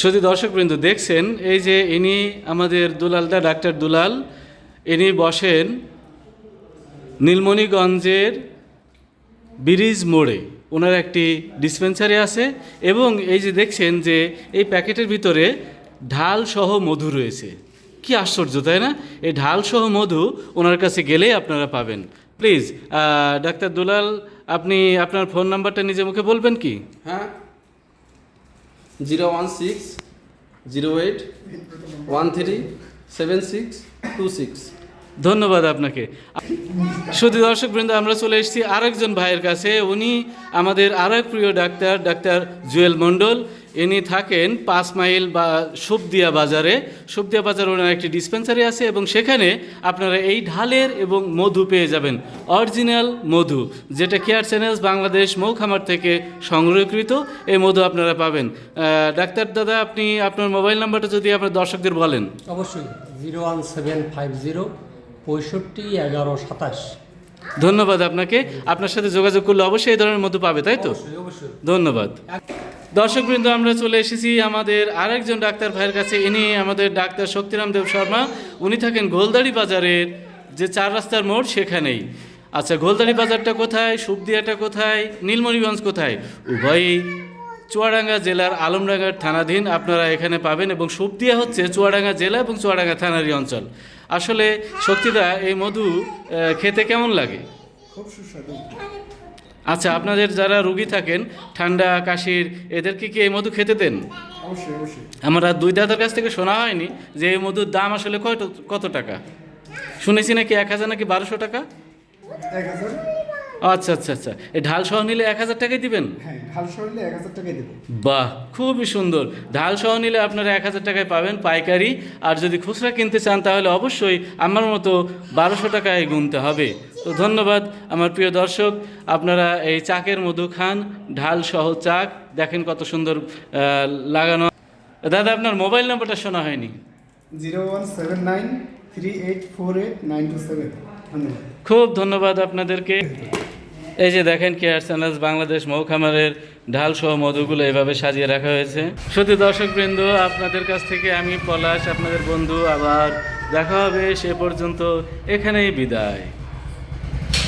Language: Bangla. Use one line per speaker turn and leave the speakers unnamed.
শুধু দর্শকবৃন্দ দেখছেন, এই যে ইনি আমাদের দুলালদা ডাক্তার দুলাল, ইনি বসেন নীলমণিগঞ্জের ব্রিজ মোড়ে। ওনার একটি ডিসপেন্সারি আছে এবং এই যে দেখছেন যে এই প্যাকেটের ভিতরে ঢাল সহ মধু রয়েছে। কি আশ্চর্য, তাই না? এই ঢাল সহ মধু ওনার কাছে গেলেই আপনারা পাবেন। প্লিজ ডাক্তার দুলাল, আপনি আপনার ফোন নাম্বারটা নিজে মুখে বলবেন কি?
হ্যাঁ zero one six, zero eight, one three, seven six, two six.
ধন্যবাদ আপনাকে। শুধু দর্শকবৃন্দ, আমরা চলে এসেছি আরেকজন ভাইয়ের কাছে। উনি আমাদের আরেক প্রিয় ডাক্তার ডাক্তার জুয়েল মণ্ডল। ইনি থাকেন পাঁচ মাইল বা সুবদিয়া বাজারে। সুবদিয়া বাজারে ওনার একটি ডিসপেন্সারি আছে এবং সেখানে আপনারা এই ঢালের এবং মধু পেয়ে যাবেন। অরিজিনাল মধু যেটা কেয়ার চ্যানেলস বাংলাদেশ মৌখামার থেকে সংরক্ষিত এই মধু আপনারা পাবেন। ডাক্তার দাদা আপনি আপনার মোবাইল নাম্বারটা যদি আপনার দর্শকদের বলেন।
অবশ্যই zero one seven five zero পঁয়ষট্টি এগারো সাতাশ।
ধন্যবাদ আপনাকে। আপনার সাথে যোগাযোগ করলে অবশ্যই এই ধরনের মধু পাবে তাই তো? ধন্যবাদ। দর্শকবৃন্দ, আমরা চলে এসেছি আমাদের আরেকজন ডাক্তার ভাইয়ের কাছে। ইনি আমাদের ডাক্তার শক্তিরাম দেব শর্মা। উনি থাকেন গোলদাড়ি বাজারের যে চার রাস্তার মোড় সেখানেই। আচ্ছা গোলদাড়ি বাজারটা কোথায়? সুবদিয়াটা কোথায়? নীলমণিগঞ্জ কোথায়? উভয়ই চুয়াডাঙ্গা জেলার আলমডাঙ্গার থানাধীন। আপনারা এখানে পাবেন এবং সুবদিয়া হচ্ছে চুয়াডাঙ্গা জেলা এবং চুয়াডাঙ্গা থানারই অঞ্চল। আসলে শক্তিদা এই মধু খেতে কেমন লাগে?
খুব সুস্বাদু।
আচ্ছা আপনাদের যারা রুগী থাকেন ঠান্ডা কাশির এদেরকে কি এই মধু খেতে দেন?
আমার অবশ্যই।
আমরা দুই দাদার কাছ থেকে শোনা হয়নি যে এই মধুর দাম আসলে কত কত টাকা? শুনেছি নাকি এক হাজার নাকি বারোশো টাকা?
এক হাজার।
আচ্ছা আচ্ছা আচ্ছা। এই ঢাল সহ নিলে এক হাজার টাকাই দিবেন?
ঢাল সরলে এক হাজার টাকাই দেবো।
বাহ খুবই সুন্দর। ঢাল সহ নিলে আপনারা এক হাজার টাকায় পাবেন পাইকারি। আর যদি খুচরা কিনতে চান তাহলে অবশ্যই আমার মতো বারোশো টাকায় গুনতে হবে। তো ধন্যবাদ আমার প্রিয় দর্শক। আপনারা এই চাকের মধু খান ঢাল সহ চাক। দেখেন কত সুন্দর লাগানো। দাদা আপনার মোবাইল নাম্বারটা শোনা হয়নি।
Zero one seven nine three eight four eight nine two seven. ধন্যবাদ।
খুব ধন্যবাদ আপনাদেরকে। এই যে দেখেন কেয়ার চ্যানেলস বাংলাদেশ মৌখামারের ঢাল সহ মধুগুলো এভাবে সাজিয়ে রাখা হয়েছে। সত্যি দর্শকবৃন্দ, আপনাদের কাছ থেকে আমি পলাশ, আপনাদের বন্ধু আবার দেখা হবে, সে পর্যন্ত এখানেই বিদায়।